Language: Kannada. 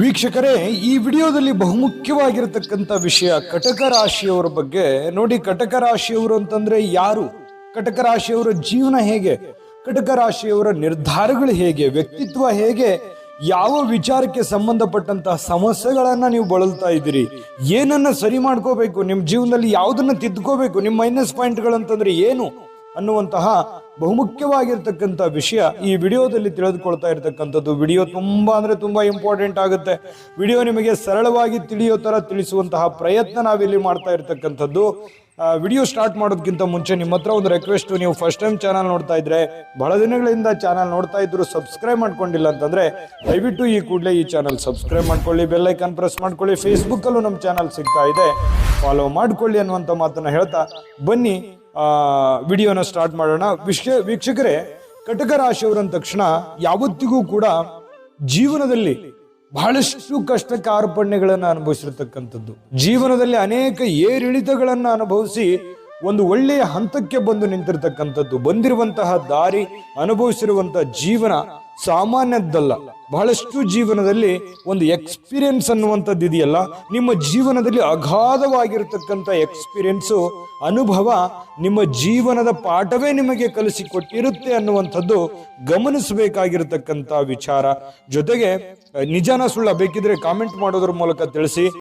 ವೀಕ್ಷಕರೇ, ಈ ವಿಡಿಯೋದಲ್ಲಿ ಬಹುಮುಖ್ಯವಾಗಿರತಕ್ಕಂಥ ವಿಷಯ ಕಟಕ ರಾಶಿಯವರ ಬಗ್ಗೆ. ನೋಡಿ, ಕಟಕ ರಾಶಿಯವರು ಅಂತಂದ್ರೆ ಯಾರು? ಕಟಕ ರಾಶಿಯವರ ಜೀವನ ಹೇಗೆ? ಕಟಕ ರಾಶಿಯವರ ನಿರ್ಧಾರಗಳು ಹೇಗೆ? ವ್ಯಕ್ತಿತ್ವ ಹೇಗೆ? ಯಾವ ವಿಚಾರಕ್ಕೆ ಸಂಬಂಧಪಟ್ಟಂತಹ ಸಮಸ್ಯೆಗಳನ್ನ ನೀವು ಬಳಲ್ತಾ ಇದ್ದೀರಿ? ಏನನ್ನ ಸರಿ ಮಾಡ್ಕೋಬೇಕು? ನಿಮ್ಮ ಜೀವನದಲ್ಲಿ ಯಾವುದನ್ನ ತಿದ್ಕೋಬೇಕು? ನಿಮ್ಮ ಮೈನಸ್ ಪಾಯಿಂಟ್ಗಳಂತಂದ್ರೆ ಏನು? ಅನ್ನುವಂತಹ ಬಹುಮುಖ್ಯವಾಗಿರ್ತಕ್ಕಂಥ ವಿಷಯ ಈ ವಿಡಿಯೋದಲ್ಲಿ ತಿಳಿದುಕೊಳ್ತಾ ಇರತಕ್ಕಂಥದ್ದು. ವಿಡಿಯೋ ತುಂಬ ಅಂದರೆ ತುಂಬ ಇಂಪಾರ್ಟೆಂಟ್ ಆಗುತ್ತೆ. ವಿಡಿಯೋ ನಿಮಗೆ ಸರಳವಾಗಿ ತಿಳಿಯೋ ಥರ ತಿಳಿಸುವಂತಹ ಪ್ರಯತ್ನ ನಾವಿಲ್ಲಿ ಮಾಡ್ತಾ ಇರತಕ್ಕಂಥದ್ದು. ವಿಡಿಯೋ ಸ್ಟಾರ್ಟ್ ಮಾಡೋದಕ್ಕಿಂತ ಮುಂಚೆ ನಿಮ್ಮ ಹತ್ರ ಒಂದು ರಿಕ್ವೆಸ್ಟ್ ನೀವು ಫಸ್ಟ್ ಟೈಮ್ ಚಾನಲ್ ನೋಡ್ತಾ ಇದ್ರೆ, ಬಹಳ ದಿನಗಳಿಂದ ಚಾನಲ್ ನೋಡ್ತಾ ಇದ್ರು ಸಬ್ಸ್ಕ್ರೈಬ್ ಮಾಡ್ಕೊಂಡಿಲ್ಲ ಅಂತಂದ್ರೆ, ದಯವಿಟ್ಟು ಈ ಕೂಡಲೇ ಈ ಚಾನಲ್ ಸಬ್ಸ್ಕ್ರೈಬ್ ಮಾಡ್ಕೊಳ್ಳಿ ಬೆಲ್ಲೈಕನ್ ಪ್ರೆಸ್ ಮಾಡ್ಕೊಳ್ಳಿ. ಫೇಸ್ಬುಕ್ ಅಲ್ಲೂ ನಮ್ಮ ಚಾನಲ್ ಸಿಗ್ತಾ ಇದೆ. ಫಾಲೋ ಮಾಡ್ಕೊಳ್ಳಿ ಅನ್ನುವಂಥ ಮಾತನ್ನ ಹೇಳ್ತಾ ಬನ್ನಿ. ವಿಡಿಯೋನ ಸ್ಟಾರ್ಟ್ ಮಾಡೋಣ. ವಿಶ್ವ ವೀಕ್ಷಕರೇ, ಕಟಕ ರಾಶಿಯವರು ಅಂದ ತಕ್ಷಣ ಯಾವತ್ತಿಗೂ ಕೂಡ ಜೀವನದಲ್ಲಿ ಬಹಳಷ್ಟು ಕಷ್ಟ ಕಾರ್ಪಣ್ಯಗಳನ್ನು ಅನುಭವಿಸಿರ್ತಕ್ಕಂಥದ್ದು. ಜೀವನದಲ್ಲಿ ಅನೇಕ ಏರಿಳಿತಗಳನ್ನು ಅನುಭವಿಸಿ ಒಂದು ಒಳ್ಳೆಯ ಹಂತಕ್ಕೆ ಬಂದು ನಿಂತಿರ್ತಕ್ಕಂಥದ್ದು, ಬಂದಿರುವಂತಹ ದಾರಿ ಅನುಭವಿಸಿರುವಂತಹ ಜೀವನ ಸಾಮಾನ್ಯದ್ದಲ್ಲ. ಬಹಳಷ್ಟು ಜೀವನದಲ್ಲಿ ಒಂದು ಎಕ್ಸ್ಪೀರಿಯನ್ಸ್ ಅನ್ನುವಂಥದ್ದು ಇದೆಯಲ್ಲ, ನಿಮ್ಮ ಜೀವನದಲ್ಲಿ ಅಗಾಧವಾಗಿರತಕ್ಕಂಥ ಎಕ್ಸ್ಪೀರಿಯನ್ಸು, ಅನುಭವ ನಿಮ್ಮ ಜೀವನದ ಪಾಠವೇ ನಿಮಗೆ ಕಲಿಸಿಕೊಟ್ಟಿರುತ್ತೆ ಅನ್ನುವಂಥದ್ದು ಗಮನಿಸಬೇಕಾಗಿರತಕ್ಕಂಥ ವಿಚಾರ. ಜೊತೆಗೆ, ನಿಜಾನ ಸುಳ್ಳ ಬೇಕಿದ್ರೆ ಕಾಮೆಂಟ್ ಮಾಡೋದ್ರ ಮೂಲಕ ತಿಳಿಸಿ.